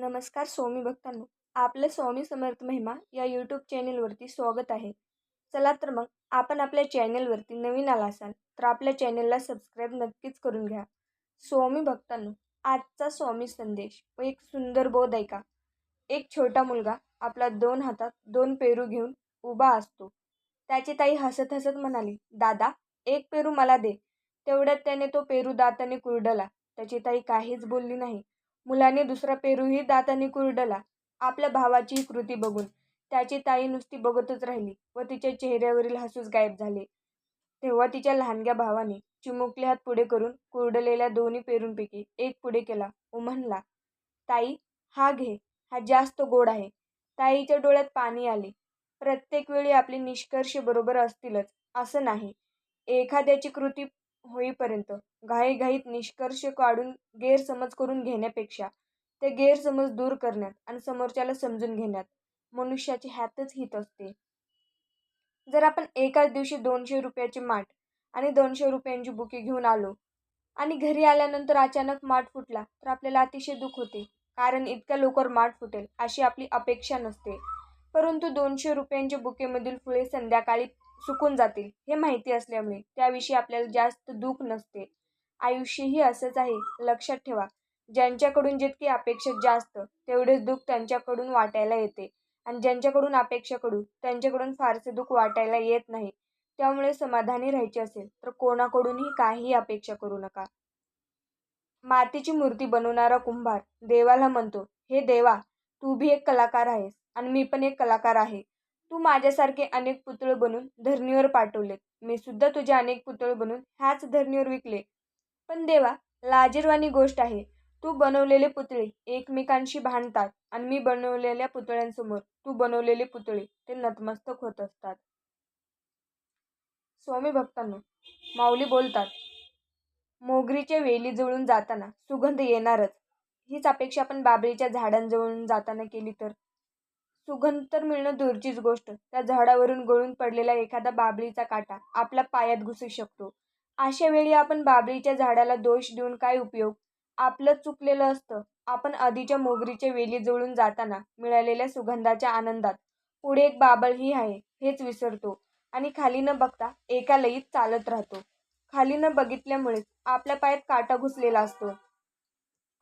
नमस्कार स्वामी भक्तांनो. आपलं स्वामी समर्थ महिमा या यूट्यूब चॅनेलवरती स्वागत आहे. चला तर मग आपण आपल्या चॅनेलवरती नवीन आला असाल तर आपल्या चॅनेलला सबस्क्राईब नक्कीच करून घ्या. स्वामी भक्तांनो आजचा स्वामी संदेश व एक सुंदर बोध ऐका. एक छोटा मुलगा आपला दोन हातात दोन पेरू घेऊन उभा असतो. त्याची ताई हसत हसत म्हणाली दादा एक पेरू मला दे. तेवढ्यात त्याने तो पेरू दाताने कुरडला. त्याची ताई काहीच बोलली नाही. मुलाने दुसरा पेरूही दाताने कुरडला. आपल्या भावाची ही कृती बघून. त्याची ताई नुसती बघतच राहिली व तिच्या चेहऱ्यावरील हसूच गायब झाले. तेव्हा तिच्या लहानग्या भावाने चिमुकले हात पुढे करून कुरडलेल्या दोन्ही पेरूंपैकी एक पुढे केला व म्हणला ताई हा घे. हा जास्त गोड आहे. ताईच्या डोळ्यात पाणी आले. प्रत्येक वेळी आपले निष्कर्ष बरोबर असतीलच. असं नाही. एखाद्याची कृती होईपर्यंत घाईघाईत निष्कर्ष काढून गैरसमज करून घेण्यापेक्षा ते गैरसमज दूर करण्यात आणि समोरच्याला समजून घेण्यात मनुष्याचे ह्यातच हित असते. जर आपण एकाच दिवशी दोनशे रुपयाची माठ आणि दोनशे रुपयांची बुके घेऊन आलो आणि घरी आल्यानंतर अचानक माठ फुटला तर आपल्याला अतिशय दुःख होते कारण इतक्या लवकर माठ फुटेल अशी आपली अपेक्षा नसते. परंतु दोनशे रुपयांच्या बुकेमधील फुले संध्याकाळी सुकून जातील हे माहिती असल्यामुळे त्याविषयी आपल्याला जास्त दुःख नसते. आयुष्यही असंच आहे लक्षात ठेवा. ज्यांच्याकडून जितकी अपेक्षा जास्त तेवढेच दुःख त्यांच्याकडून वाटायला येते. आणि ज्यांच्याकडून अपेक्षा करू त्यांच्याकडून फारसे दुःख वाटायला येत नाही. त्यामुळे समाधानी राहायचे असेल तर कोणाकडूनही काहीही अपेक्षा करू नका. मातीची मूर्ती बनवणारा कुंभार देवाला म्हणतो हे देवा तू भी एक कलाकार आहेस आणि मी पण एक कलाकार आहे. तू माझ्यासारखे अनेक पुतळे बनून धरणीवर पाठवलेत. मी सुद्धा तुझे अनेक पुतळे बनवून ह्याच धरणीवर विकले. पण देवा लाजीरवाणी गोष्ट आहे. तू बनवलेले पुतळे एकमेकांशी भांडतात आणि मी बनवलेल्या पुतळ्यांसमोर तू बनवलेले पुतळे ते नतमस्तक होत असतात. स्वामी भक्तांनो माऊली बोलतात मोगरीच्या वेली जवळून जाताना सुगंध येणारच. हीच अपेक्षा आपण बाबरीच्या झाडांजवळून जाताना केली तर. सुगंध तर मिळणं दूरचीच गोष्ट. त्या झाडावरून गळून पडलेला एखादा बाबरीचा काटा आपल्या पायात घुसू शकतो. अशा वेळी आपण बाबरीच्या झाडाला दोष देऊन काय उपयोग? आपलं चुकलेलं असतं. आपण आधीच्या मोगरीच्या वेली जवळून जाताना मिळालेल्या सुगंधाच्या आनंदात पुढे एक बाबळही आहे हेच विसरतो. आणि खाली न बघता एका लईत चालत राहतो. खाली न बघितल्यामुळेच आपल्या पायात काटा घुसलेला असतो.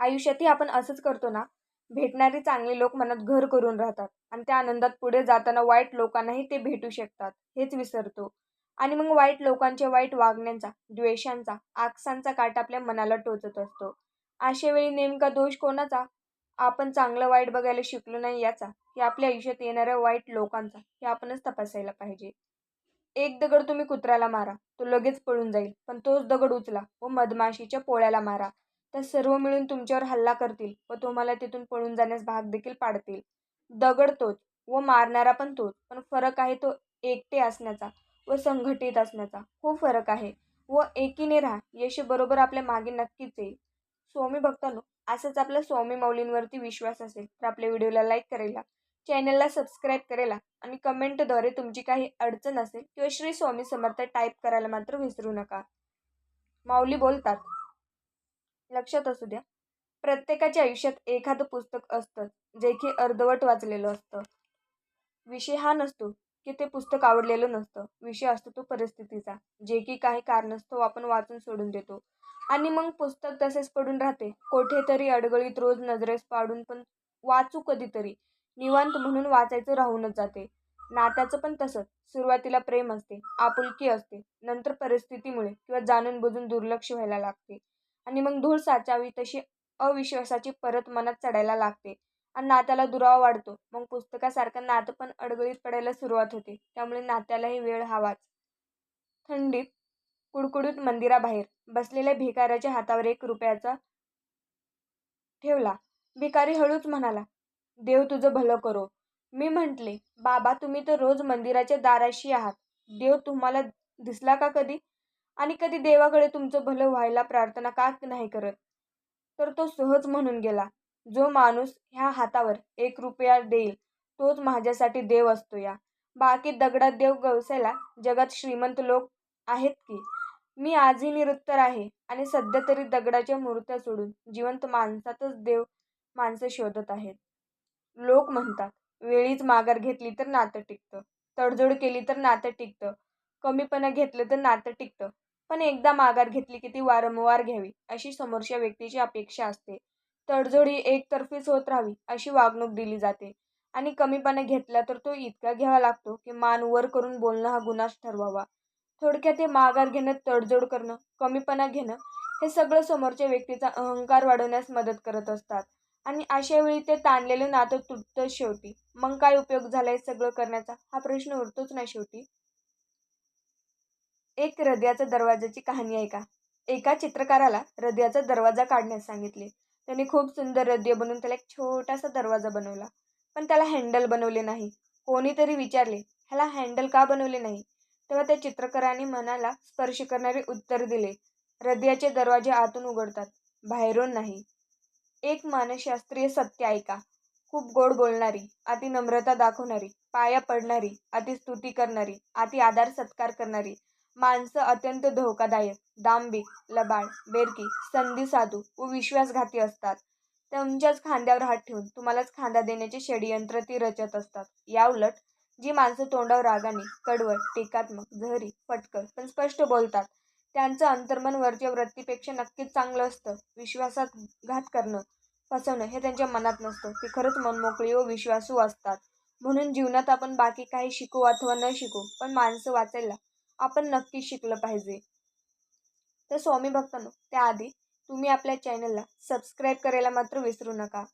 आयुष्यातही आपण असंच करतो ना? भेटणारे चांगले लोक मनात घर करून राहतात आणि त्या आनंदात पुढे जाताना वाईट लोकांनाही ते भेटू शकतात हेच विसरतो. आणि मग वाईट लोकांच्या वाईट वागण्यांचा द्वेषांचा आकसांचा काट आपल्या मनाला टोचत असतो. अशा वेळी नेमका दोष कोणाचा? आपण चांगलं वाईट बघायला शिकलो नाही याचा. की आपल्या आयुष्यात येणाऱ्या वाईट लोकांचा. हे आपणच तपासायला पाहिजे. एक दगड तुम्ही कुत्र्याला मारा. तो लगेच पळून जाईल. पण तोच दगड उचला व मधमाशीच्या पोळ्याला मारा. तर सर्व मिळून तुमच्यावर हल्ला करतील व तुम्हाला तिथून पळून जाण्यास भाग देखील पाडतील. दगड तोच व मारणारा पण तोच. पण फरक आहे तो एकटे असण्याचा. व संघटित असण्याचा खूप फरक आहे. व एकीने राहा यश बरोबर आपल्या मागे नक्कीच येईल. स्वामी भक्तांनो असंच आपल्या स्वामी माऊलींवरती विश्वास असेल तर आपल्या व्हिडिओला लाईक करायला चॅनलला सबस्क्राईब करायला आणि कमेंटद्वारे तुमची काही अडचण असेल किंवा श्री स्वामी समर्थ टाईप करायला मात्र विसरू नका. माऊली बोलतात लक्षात असू द्या प्रत्येकाच्या आयुष्यात एखादं पुस्तक असतं जे की अर्धवट वाचलेलं असतं. विषय हा नसतो की ते पुस्तक आवडलेलं नसतं. विषय असतो तो परिस्थितीचा. जे की काही कारणास्तव आपण वाचून सोडून देतो. आणि मग पुस्तक तसेच पडून राहते. कोठेतरी अडगळीत रोज नजरेस पाडून पण वाचू कधीतरी. निवांत म्हणून वाचायचं राहूनच जाते. नात्याचं पण तसंच. सुरुवातीला प्रेम असते. आपुलकी असते. नंतर परिस्थितीमुळे किंवा जाणून बुजून दुर्लक्ष व्हायला लागते. आणि मग धूळ साचावी तशी अविश्वासाची परत मनात चढायला लागते. आणि नात्याला दुरावा वाढतो. मग पुस्तकासारखं नातं पण अडगळीत पडायला सुरुवात होते. त्यामुळे नात्यालाही वेळ हवाच. थंडीत कुडकुडीत मंदिराबाहेर बसलेल्या भिकाऱ्याच्या हातावर एक रुपयाचा ठेवला. भिकारी हळूच म्हणाला देव तुझं भलं करो. मी म्हटले बाबा तुम्ही तर रोज मंदिराच्या दाराशी आहात. देव तुम्हाला दिसला का कधी? आणि कधी देवाकडे तुमचं भलं व्हायला प्रार्थना का नाही करत? तर तो सहज म्हणून गेला जो माणूस ह्या हातावर एक रुपया देईल तोच माझ्यासाठी देव असतो या. बाकी दगडात देव गवसायला जगात श्रीमंत लोक आहेत की? मी आजही निरुत्तर आहे आणि सध्या तरी दगडाच्या मूर्त्या सोडून जिवंत माणसातच देव माणसं शोधत आहेत. लोक म्हणतात वेळीच माघार घेतली तर नातं टिकतं तडजोड केली तर नातं टिकतं कमीपणा घेतलं तर नातं टिकतं पण एकदा माघार घेतली की ती वारंवार घ्यावी अशी समोरच्या व्यक्तीची अपेक्षा असते. तडजोड ही एकतर्फीच होत राहावी अशी वागणूक दिली जाते. आणि कमीपणा घेतला तर तो इतका घ्यावा लागतो की मान वर करून बोलणं हा गुन्हाच ठरवावा. थोडक्यात हे माघार घेणं तडजोड करणं कमीपणा घेणं हे सगळं समोरच्या व्यक्तीचा अहंकार वाढवण्यास मदत करत असतात. आणि अशा वेळी ते ताणलेलं नातं तुटतं शेवटी. मग काय उपयोग झालाय सगळं करण्याचा? हा प्रश्न उरतोच ना शेवटी? एक हृदयाचा दरवाजाची कहाणी ऐका. एका चित्रकाराला हृदयाचा दरवाजा काढण्यास सांगितले. त्याने खूप सुंदर हृदय बनवून त्याला एक छोटासा दरवाजा बनवला. पण त्याला हँडल बनवले नाही. कोणीतरी विचारले ह्याला हँडल का बनवले नाही? तेव्हा त्या चित्रकाराने मनाला स्पर्श करणारे उत्तर दिले. हृदयाचे दरवाजे आतून उघडतात बाहेरून नाही. एक मानसशास्त्रीय सत्य ऐका खूप गोड बोलणारी अति नम्रता दाखवणारी पाया पडणारी अति स्तुती करणारी अति आधार सत्कार करणारी माणसं अत्यंत धोकादायक दांभिक लबाड बेरकी संधी साधू व विश्वासघाती असतात. त्यांच्याच खांद्यावर हात ठेवून तुम्हालाच खांदा देण्याचे षडयंत्र ती रचत असतात. या उलट जी माणसं तोंडावर रागाने कडवळ टीकात्मक झहरी फटकळ पण स्पष्ट बोलतात त्यांचं अंतर्मन वरच्या वृत्तीपेक्षा नक्कीच चांगलं असतं. विश्वासात घात करणं फसवणं हे त्यांच्या मनात नसतं. ते खरंच मनमोकळी व विश्वासू असतात. म्हणून जीवनात आपण बाकी काही शिकू अथवा न शिकू पण माणसं वाचायला आपण नक्कीच शिकलं पाहिजे. तर स्वामी भक्तांनो त्याआधी तुम्ही आपल्या चॅनलला सबस्क्राईब करायला मात्र विसरू नका.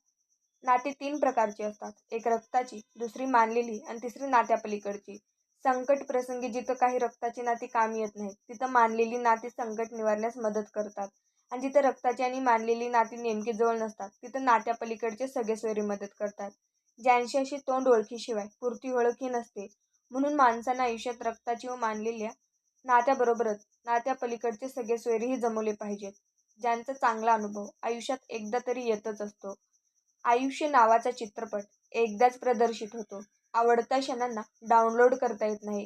नाती तीन प्रकारची असतात. एक रक्ताची दुसरी मानलेली आणि तिसरी नात्यापलीकडची. संकट प्रसंगी जिथं काही रक्ताची नाती कामी येत नाहीत तिथं मानलेली नाती संकट निवारण्यास मदत करतात. आणि जिथं रक्ताची आणि मानलेली नाती नेमकी जवळ नसतात तिथं नात्यापलीकडचे सगळे सोयरी मदत करतात. ज्यांशी अशी तोंड ओळखीशिवाय पुरती ओळखी नसते. म्हणून माणसांना आयुष्यात रक्ताची व मानलेल्या नात्याबरोबरच नात्यापलीकडचे सगळे सोयरीही जमवले पाहिजेत. ज्यांचा चांगला अनुभव आयुष्यात एकदा तरी येतच असतो. आयुष्य नावाचा चित्रपट एकदाच प्रदर्शित होतो. आवडत्या क्षणांना डाउनलोड करता येत नाही.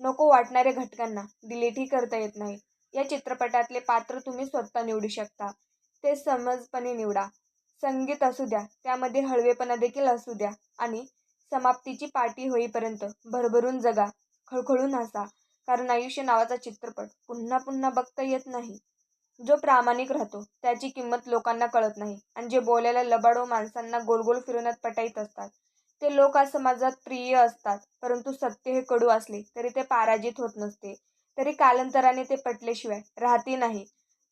नको वाटणाऱ्या घटकांना डिलीटही करता येत नाही. या चित्रपटातले पात्र तुम्ही स्वतः निवडू शकता. ते समजपणे निवडा. संगीत असू द्या त्यामध्ये हळवेपणा देखील असू द्या आणि समाप्तीची पाठी होईपर्यंत भरभरून जगा खळखळून हसा. कारण आयुष्य नावाचा चित्रपट पुन्हा पुन्हा बघता येत नाही. जो प्रामाणिक राहतो त्याची किंमत लोकांना कळत नाही आणि जे बोलायला लबाडो माणसांना गोलगोल फिरवण्यात पटाईत असतात. ते लोक आज समाजात प्रिय असतात परंतु सत्य हे कडू असले तरी ते पराजित होत नसते. तरी कालांतराने ते पटल्याशिवाय राहते नाही.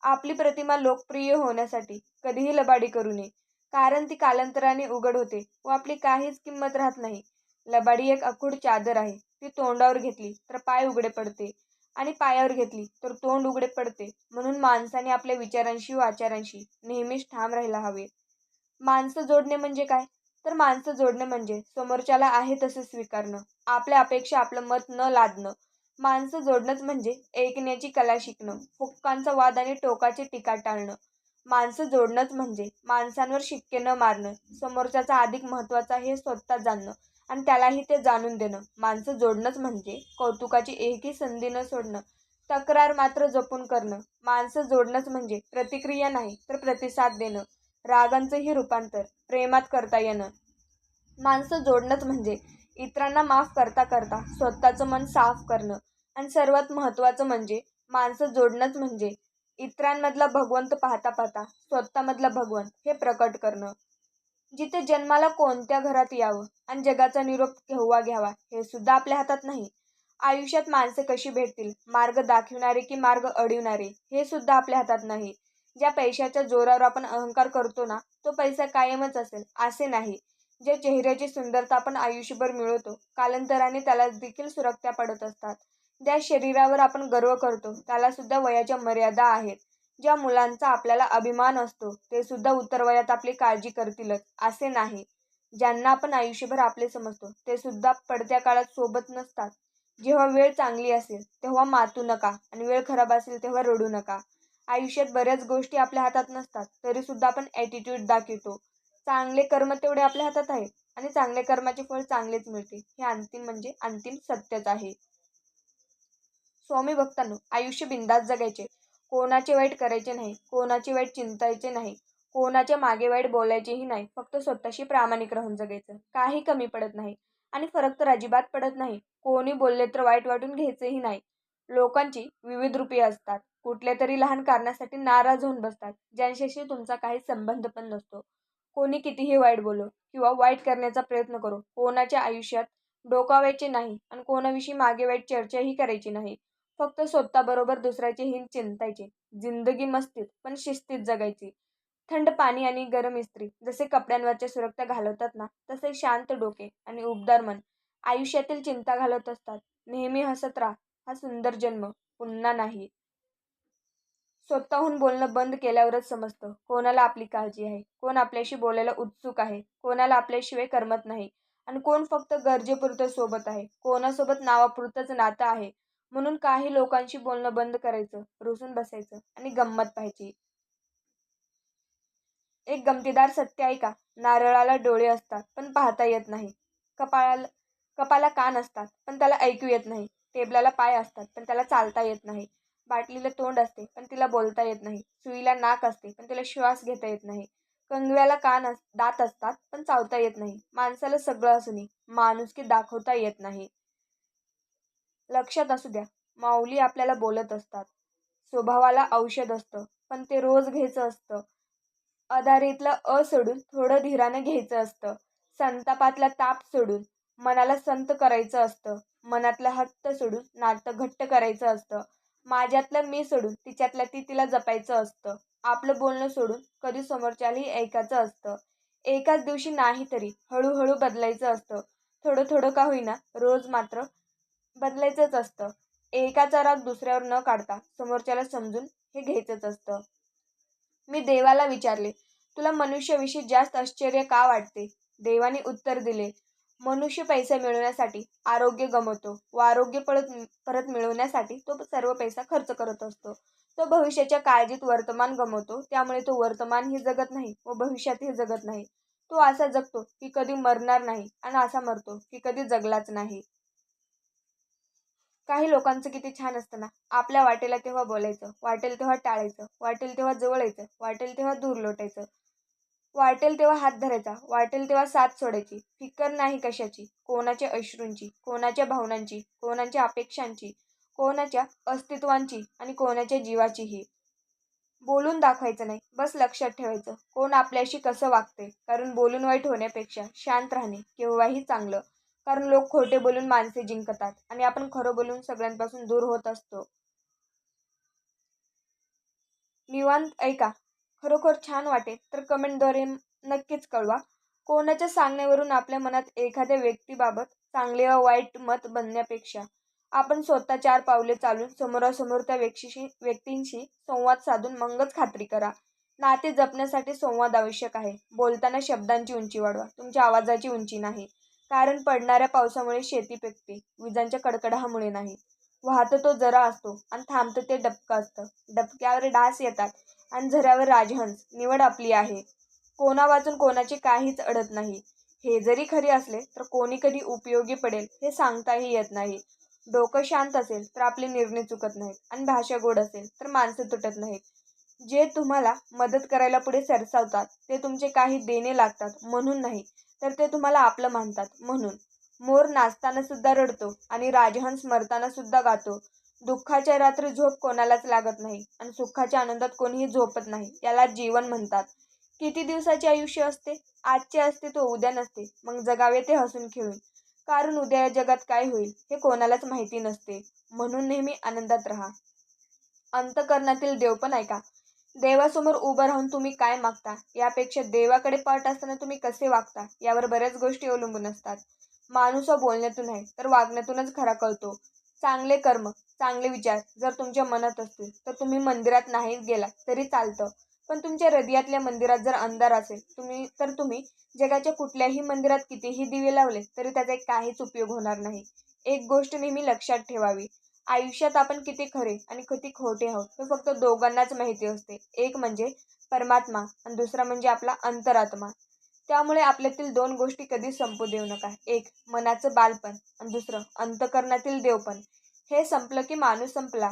आपली प्रतिमा लोकप्रिय होण्यासाठी कधीही लबाडी करू नये. कारण ती कालांतराने उघड होते व आपली काहीच किंमत राहत नाही. लबाडी एक अखूड चादर आहे. ती तोंडावर घेतली तर पाय उघडे पडते. आणि पायावर घेतली तर तोंड उघडे पडते. म्हणून माणसाने आपल्या विचारांशी व आचारांशी नेहमीच ठाम राहायला हवे. माणसं जोडणे म्हणजे काय? तर माणसं जोडणे म्हणजे समोरच्याला आहे तसे स्वीकारणं. आपल्या अपेक्षा आपलं मत न लादणं. माणसं जोडणंच म्हणजे ऐकण्याची कला शिकणं. फुक्कांचा वाद आणि टोकाची टीका टाळणं. माणसं जोडणंच म्हणजे माणसांवर शिक्के न मारणं. समोरच्याचा अधिक महत्त्वाचा हे स्वतः जाणणं. आणि त्यालाही ते जाणून देणं. माणसं जोडणंच म्हणजे. कौतुकाची एकही संधी न सोडणं. तक्रार मात्र जपून करणं. माणसं जोडणंच म्हणजे. प्रतिक्रिया नाही तर प्रतिसाद देणं. रागांचंही रूपांतर. प्रेमात करता येणं. माणसं जोडणंच म्हणजे. इतरांना माफ करता करता स्वतःचं मन साफ करणं. आणि सर्वात महत्त्वाचं म्हणजे माणसं जोडणंच म्हणजे. इतरांमधला भगवंत पाहता पाहता स्वतःमधला भगवंत हे प्रकट करणं. जिथे जन्माला कोणत्या घरात यावं आणि जगाचा निरोप केव्हा घ्यावा हे सुद्धा आपल्या हातात नाही. आयुष्यात माणसे कशी भेटतील? मार्ग दाखवणारे की मार्ग अडविणारे? हे सुद्धा आपल्या हातात नाही. ज्या पैशाच्या जोरावर आपण अहंकार करतो ना तो पैसा कायमच असेल असे नाही. ज्या चेहऱ्याची सुंदरता आपण आयुष्यभर मिळवतो कालांतराने त्याला देखील सुरक्त्या पडत असतात. ज्या शरीरावर आपण गर्व करतो त्याला सुद्धा वयाच्या मर्यादा आहेत. ज्या मुलांचा आपल्याला अभिमान असतो ते सुद्धा उत्तर वयात आपली काळजी करतीलच असे नाही. ज्यांना आपण आयुष्यभर आपले समजतो ते सुद्धा पडत्या काळात सोबत नसतात. जेव्हा वेळ चांगली असेल तेव्हा मातू नका आणि वेळ खराब असेल तेव्हा रडू नका. आयुष्यात बऱ्याच गोष्टी आपल्या हातात नसतात तरी सुद्धा आपण ॲटिट्यूड दाखवतो. चांगले कर्म तेवढे आपल्या हातात आहे आणि चांगले कर्माचे फळ चांगलेच मिळते. हे अंतिम म्हणजे अंतिम सत्यच आहे. स्वामी भक्तांनो आयुष्य बिंदास जगायचे. कोणाचे वाईट करायचे नाही कोणाचे वाईट चिंतायचे नाही कोणाच्या मागे वाईट बोलायचेही नाही फक्त स्वतःशी प्रामाणिक राहून जगायचं. काही कमी पडत नाही आणि फरक तर अजिबात पडत नाही. कोणी बोलले तर वाईट वाटून घ्यायचंही नाही. लोकांची विविध रूपे असतात. कुठल्या तरी लहान कारणासाठी नाराज होऊन बसतात. ज्यांच्याशी तुमचा काही संबंध पण नसतो. कोणी कितीही वाईट बोलो किंवा वाईट करण्याचा प्रयत्न करो कोणाच्या आयुष्यात डोकावायचे नाही आणि कोणाविषयी मागे वाईट चर्चाही करायची नाही. फक्त स्वतःबरोबर दुसऱ्याचे हित चिंतायचे. जिंदगी मस्तीत पण शिस्तीत जगायची. थंड पाणी आणि गरम इस्त्री जसे कपड्यांवरच्या सुरक्षा घालवतात ना तसे शांत डोके आणि उबदार मन आयुष्यातील चिंता घालवत असतात. नेहमी हसत राहा हा सुंदर जन्म पुन्हा नाही. स्वतःहून बोलणं बंद केल्यावरच समजतं. कोणाला आपली काळजी आहे? कोण आपल्याशी बोलायला उत्सुक आहे? कोणाला आपल्याशिवाय करमत नाही? आणि कोण फक्त गरजेपुरतं सोबत आहे? कोणासोबत नावापुरतंच नातं आहे? म्हणून काही लोकांशी बोलणं बंद करायचं रुसून बसायचं आणि गंमत पाहायची. एक गमतीदार सत्य ऐका नारळाला डोळे असतात पण पाहता येत नाही. कपाळाला कपाला कान असतात पण त्याला ऐकू येत नाही. टेबलाला पाय असतात पण त्याला चालता येत नाही. बाटलीला तोंड असते पण तिला बोलता येत नाही. सुईला नाक असते पण तिला श्वास घेता येत नाही. कंगव्याला कान अस दात असतात पण चावता येत नाही. माणसाला सगळं असूनही माणुसकी दाखवता येत नाही. लक्षात असू द्या माऊली आपल्याला बोलत असतात. स्वभावाला औषध असतं पण ते रोज घ्यायचं असतं. अधारीतलं अ सोडून थोडं धीरानं घ्यायचं असतं. संतापातला ताप सोडून मनाला संत करायचं असतं. मनातलं हट्ट सोडून नातं घट्ट करायचं असतं. माझ्यातलं मी सोडून तिच्यातलं ती तिला जपायचं असतं. आपलं बोलणं सोडून कधी समोरच्यालाही ऐकायचं असतं. एकाच दिवशी नाही तरी हळूहळू बदलायचं असतं. थोडं थोडं का होईना रोज मात्र बदलायचंच असतं. एकाचा राग दुसऱ्यावर न काढता समोरच्याला समजून हे घ्यायचंच असतं. मी देवाला विचारले तुला मनुष्याविषयी जास्त आश्चर्य का वाटते? देवाने उत्तर दिले मनुष्य पैसा मिळवण्यासाठी आरोग्य गमवतो. व आरोग्य परत परत मिळवण्यासाठी तो सर्व पैसा खर्च करत असतो. तो भविष्याच्या काळजीत वर्तमान गमवतो. त्यामुळे तो वर्तमानही जगत नाही व भविष्यातही जगत नाही. तो असा जगतो की कधी मरणार नाही आणि असा मरतो की कधी जगलाच नाही. काही लोकांचं किती छान असतं ना आपल्या वाटेला तेव्हा बोलायचं वाटेल तेव्हा टाळायचं वाटेल तेव्हा जवळ यायचं वाटेल तेव्हा दूर लोटायचं. वाटेल तेव्हा हात धरायचा वाटेल तेव्हा साथ सोडायची फिकर नाही कशाची कोणाच्या अश्रूंची कोणाच्या भावनांची कोणाच्या अपेक्षांची कोणाच्या अस्तित्वांची आणि कोणाच्या जीवाचीही. बोलून दाखवायचं नाही बस लक्षात ठेवायचं कोण आपल्याशी कसं वागते कारण बोलून वाईट होण्यापेक्षा शांत राहणे केव्हाही चांगलं. कारण लोक खोटे बोलून माणसे जिंकतात आणि आपण खरं बोलून सगळ्यांपासून दूर होत असतो. निवांत ऐका. खरोखर छान वाटेल तर कमेंटद्वारे नक्कीच कळवा. कोणाच्या सांगण्यावरून आपल्या मनात एखाद्या व्यक्तीबाबत चांगले व वाईट मत बनण्यापेक्षा आपण स्वतः चार पावले चालून समोरासमोर त्या व्यक्तीशी व्यक्तींशी संवाद साधून मगच खात्री करा. नाते जपण्यासाठी संवाद आवश्यक आहे. बोलताना शब्दांची उंची वाढवा. तुमच्या आवाजाची उंची नाही. कारण पडणाऱ्या पावसामुळे शेती पिकते. विजांच्या कडकडामुळे नाही. वाहतं तो जरा असतो आणि थांबतं ते डबकं असतं. डबक्यावर डास येतात आणि झऱ्यावर राजहंस. निवड आपली आहे. कोणा वाचून कोणाचे काहीच अडत नाही. हे जरी खरे असले तर कोणी कधी उपयोगी पडेल हे सांगताही येत नाही. डोकं शांत असेल तर आपले निर्णय चुकत नाहीत. आणि भाषा गोड असेल तर माणसं तुटत नाहीत. जे तुम्हाला मदत करायला पुढे सरसावतात ते तुमचे काही देणे लागतात म्हणून नाही. तर ते तुम्हाला आपलं मानतात. म्हणून मोर नाचताना सुद्धा रडतो आणि राजहंस मरताना सुद्धा गातो. दुःखाच्या रात्री झोप कोणालाच लागत नाही आणि सुखाच्या आनंदात कोणीही झोपत नाही याला जीवन म्हणतात. किती दिवसाचे आयुष्य असते? आजचे असते तो उद्या नसते. मग जगावे ते हसून खेळून. कारण उद्या या जगात काय होईल हे कोणालाच माहिती नसते. म्हणून नेहमी आनंदात राहा. अंतकरणातील देव पण ऐका. देवासमोर उभं राहून तुम्ही काय मागता? यापेक्षा देवाकडे पाठ असताना तुम्ही कसे वागता? यावर बऱ्याच गोष्टी अवलंबून असतात. माणूस हा बोलण्यातून आहे तर वागण्यातूनच खरा कळतो. चांगले कर्म चांगले विचार जर तुमच्या मनात असतील तर तुम्ही मंदिरात नाही गेला तरी चालतं. पण तुमच्या हृदयातल्या मंदिरात जर अंधार असेल तुम्ही तर तुम्ही जगाच्या कुठल्याही मंदिरात कितीही दिवे लावले तरी त्याचा काहीच उपयोग होणार नाही. एक गोष्ट नेहमी लक्षात ठेवावी. आयुष्यात आपण किती खरे आणि किती खोटे आहोत हे फक्त दोघांनाच माहिती असते. एक म्हणजे परमात्मा आणि दुसरा म्हणजे आपला अंतरात्मा. त्यामुळे आपल्यातील दोन गोष्टी कधी संपू देऊ नका. एक मनाचं बालपण आणि दुसरं अंतकरणातील देवपण. हे संपलं की माणूस संपला.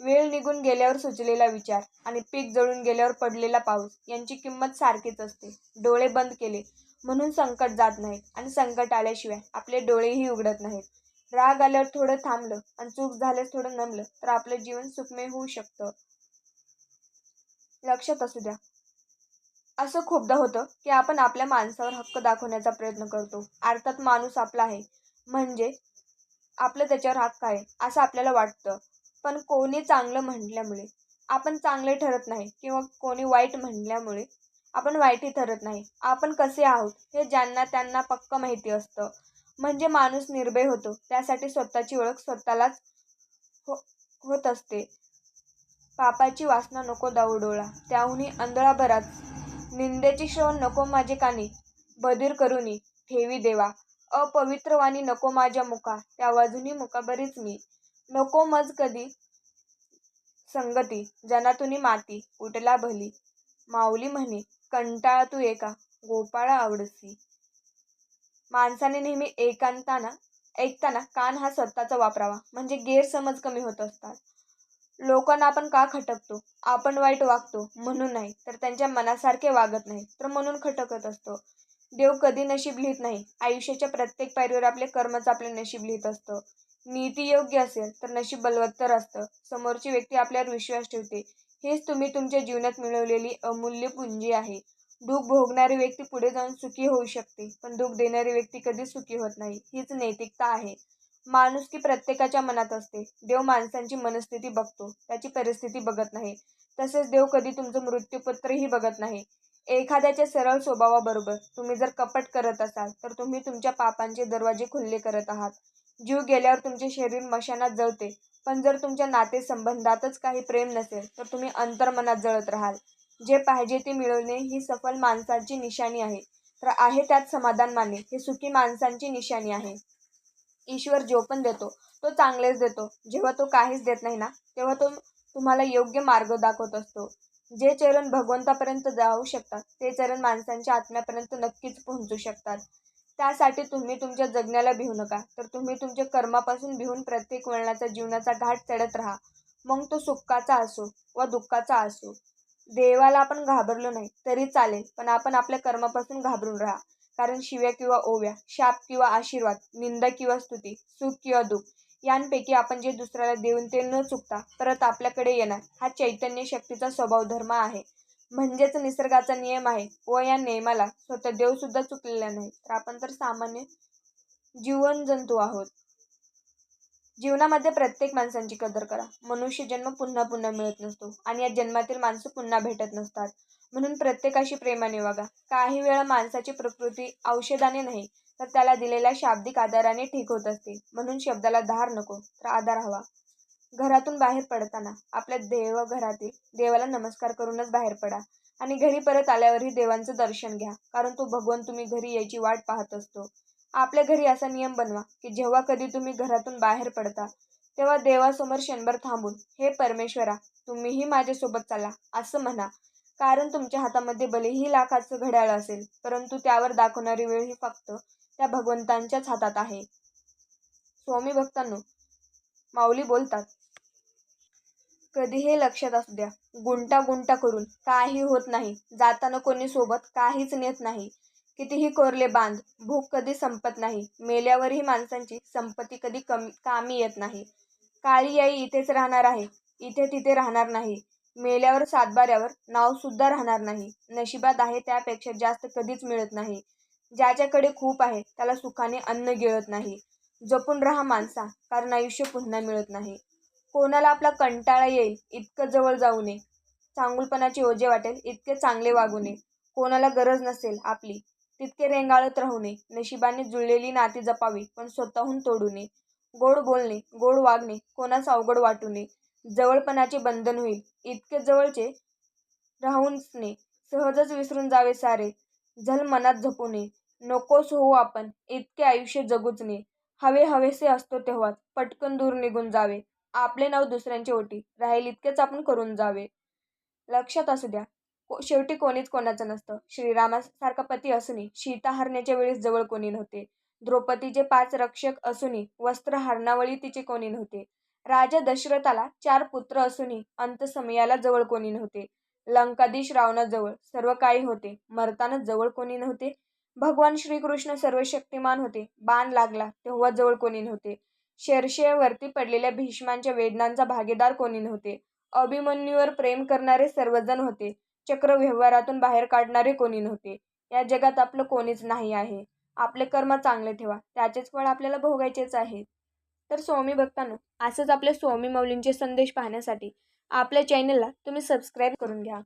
वेळ निघून गेल्यावर सुचलेला विचार आणि पीक जळून गेल्यावर पडलेला पाऊस यांची किंमत सारखीच असते. डोळे बंद केले म्हणून संकट जात नाहीत आणि संकट आल्याशिवाय आपले डोळेही उघडत नाहीत. राग आल्यावर थोडं थांबलं आणि चूक झाल्यास थोडं नमलं तर आपलं जीवन सुखमय होऊ शकतं. लक्षात असू द्या. असं खूपदा होतं की आपण आपल्या माणसावर हक्क दाखवण्याचा प्रयत्न करतो. अर्थात माणूस आपला आहे. म्हणजे आपलं त्याच्यावर हक्क आहे असं आपल्याला वाटतं. पण कोणी चांगलं म्हटल्यामुळे आपण चांगले ठरत नाही किंवा कोणी वाईट म्हणल्यामुळे आपण वाईटही ठरत नाही. आपण कसे आहोत हे ज्यांना त्यांना पक्क माहिती असतं. म्हणजे माणूस निर्भय होतो. त्यासाठी स्वतःची ओळख स्वतःलाच हो होत असते. पापाची वासना नको दाऊडोळा त्याहूनही आंधळाभरात निंदेची श्रवण नको माझे कानी. बधीर करुनी ठेवी देवा. अपवित्र वाणी नको माझ्या मुखा त्या बाजूनी मुका बरीच मी. नको मज कधी संगती. जनातुनी माती. उठला भली. माऊली म्हणे कंटाळा तू एका. गोपाळा आवडसी. माणसाने नेहमी एकांताना ऐकताना कान हा स्वतःचा वापरावा. म्हणजे गैरसमज कमी होत असतात. लोकांना आपण का खटकतो? आपण वाईट वागतो म्हणून नाही तर त्यांच्या मनासारखे वागत नाही तर म्हणून खटकत असतो. देव कधी नशीब लिहित नाही. आयुष्याच्या प्रत्येक पायरीवर आपले कर्मच आपले नशीब लिहित असतं. नीती योग्य असेल तर नशीब बलवत्तर असतं. समोरची व्यक्ती आपल्यावर विश्वास ठेवते. हेच तुम्ही तुमच्या जीवनात मिळवलेली अमूल्य पुंजी आहे. दुःख भोगणारी व्यक्ती पुढे जाऊन सुखी होऊ शकते पण दुःख देणारी व्यक्ती कधी सुखी होत नाही हीच नैतिकता आहे. माणुसकी प्रत्येकाच्या मनात असते. देव माणसांची मनस्थिती बघतो त्याची परिस्थिती बघत नाही. तसेच देव कधी तुमचं मृत्यूपत्रही बघत नाही. एखाद्याच्या सरळ स्वभावाबरोबर तुम्ही जर कपट करत असाल तर तुम्ही तुमच्या पापांचे दरवाजे खुल्ले करत आहात. जीव गेल्यावर तुमचे शरीर मशानात जळते पण जर तुमच्या नातेसंबंधातच काही प्रेम नसेल तर तुम्ही अंतर्मनात जळत राहाल. जे पाहिजे ते मिळवणे ही सफल माणसांची निशाणी आहे. तर आहे त्यात समाधान मानणे ही सुखी माणसांची निशाणी आहे. ईश्वर जो पण देतो तो चांगलेच देतो. जेव्हा तो काहीच देत नाही ना तेव्हा तो तुम्हाला योग्य मार्ग दाखवत असतो. जे चरण भगवंतापर्यंत जाऊ शकतात ते चरण माणसांच्या आत्म्यापर्यंत नक्कीच पोहोचू शकतात. त्यासाठी तुम्ही तुमच्या जगण्याला भिवू नका. तर तुम्ही तुमच्या कर्मापासून भिवून प्रत्येक वळणाचा जीवनाचा घाट चढत राहा. मग तो सुखाचा असो व दुःखाचा असो. देवाला आपण घाबरलो नाही तरी चालेल पण आपण आपल्या कर्मापासून घाबरून राहा. कारण शिव्या किंवा ओव्या शाप किंवा आशीर्वाद निंदा किंवा स्तुती सुख किंवा दुःख यांपैकी आपण जे दुसऱ्याला देऊन ते न चुकता परत आपल्याकडे येणार हा चैतन्य शक्तीचा स्वभाव धर्म आहे. म्हणजेच निसर्गाचा नियम आहे व या नियमाला स्वतः देव सुद्धा चुकलेला नाही. तर आपण तर सामान्य जीवन जंतू आहोत. जीवनामध्ये प्रत्येक माणसांची कदर करा. मनुष्य जन्म पुन्हा पुन्हा मिळत नसतो आणि या जन्मातील माणसं पुन्हा भेटत नसतात. म्हणून प्रत्येकाशी प्रेमाने वागा. काही वेळा माणसाची प्रकृती औषधाने नाही तर त्याला दिलेल्या शाब्दिक आधाराने ठीक होत असते. म्हणून शब्दाला धार नको तर आधार हवा. घरातून बाहेर पडताना आपल्या देव घरातील देवाला नमस्कार करूनच बाहेर पडा आणि घरी परत आल्यावरही देवांचं दर्शन घ्या. कारण तो भगवान तुम्ही घरी यायची वाट पाहत असतो. आपल्या घरी असा नियम बनवा की जेव्हा कधी तुम्ही घरातून बाहेर पडता तेव्हा देवासमोर क्षणभर थांबून हे परमेश्वरा तुम्हीही माझ्यासोबत चला असं म्हणा. कारण तुमच्या हातामध्ये भलेही लाखाचं घड्याळ असेल परंतु त्यावर दाखवणारी वेळ ही फक्त त्या भगवंतांच्याच हातात आहे. स्वामी भक्तांनो माऊली बोलतात कधी हे लक्षात असू द्या. गुंटा गुंटा करून काही होत नाही. जाताना कोणी सोबत काहीच नेत नाही. कितीही कोरले बांध भूक कधी संपत नाही. मेल्यावरही माणसांची संपत्ती कधी कमी कामी येत नाही. काळी आई इथेच राहणार आहे. इथे तिथे राहणार नाही. मेल्यावर सातबाऱ्यावर नाव सुद्धा राहणार नाही. नशिबात आहे त्यापेक्षा जास्त कधीच मिळत नाही. ज्याच्याकडे खूप आहे त्याला सुखाने अन्न गिळत नाही. जपून राहा माणसा कारण आयुष्य पुन्हा मिळत नाही. कोणाला आपला कंटाळा येईल इतकं जवळ जाऊ नये. चांगुलपणाचे ओझे वाटेल इतके चांगले वागू नये. कोणाला गरज नसेल आपली. तितके रेंगाळत राहू नये नशिबाने जुळलेली नाती जपावी पण स्वतःहून तोडू नये गोड बोलणे गोड वागणे कोणास अवघड वाटू नये जवळपणाचे बंधन होईल. इतके जवळचे राहूनच ने सहजच विसरून जावे सारे. झल मनात झपू नये नकोस होऊ आपण इतके आयुष्य जगूच नये हवे हवेसे असतो तेव्हाच पटकन दूर निघून जावे. आपले नाव दुसऱ्यांचे ओटी. राहील इतकेच आपण करून जावे. लक्षात असू द्या. शेवटी कोणीच कोणाचं नसतं. श्रीरामासारखा पती असूनही सीता हरण्याच्या वेळेस जवळ कोणी नव्हते. द्रौपदीचे पाच रक्षक असूनही वस्त्र हरणावळी तिचे कोणी नव्हते. राजा दशरथाला चार पुत्र असूनही अंतसमयाला जवळ कोणी नव्हते. लंकाधीश रावणाजवळ सर्व काही होते. मरताना जवळ कोणी नव्हते. भगवान श्रीकृष्ण सर्व शक्तिमान होते. बाण लागला तेव्हा जवळ कोणी नव्हते. शेरशेवरती पडलेल्या भीष्मांच्या वेदनांचा भागीदार कोणी नव्हते. अभिमन्यूवर प्रेम करणारे सर्वजण होते. चक्र व्यवहारातून बाहेर काढणारे कोणी नव्हते. या जगात आपलं कोणीच नाही आहे. आपले कर्म चांगले ठेवा. त्याचेच फळ आपल्याला भोगायचेच आहे तर स्वामी भक्तांनो असंच आपल्या स्वामी मौलींचे संदेश पाहण्यासाठी आपल्या चॅनलला तुम्ही सबस्क्राईब करून घ्या.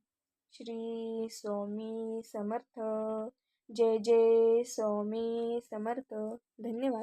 श्री स्वामी समर्थ. जय जय स्वामी समर्थ. धन्यवाद.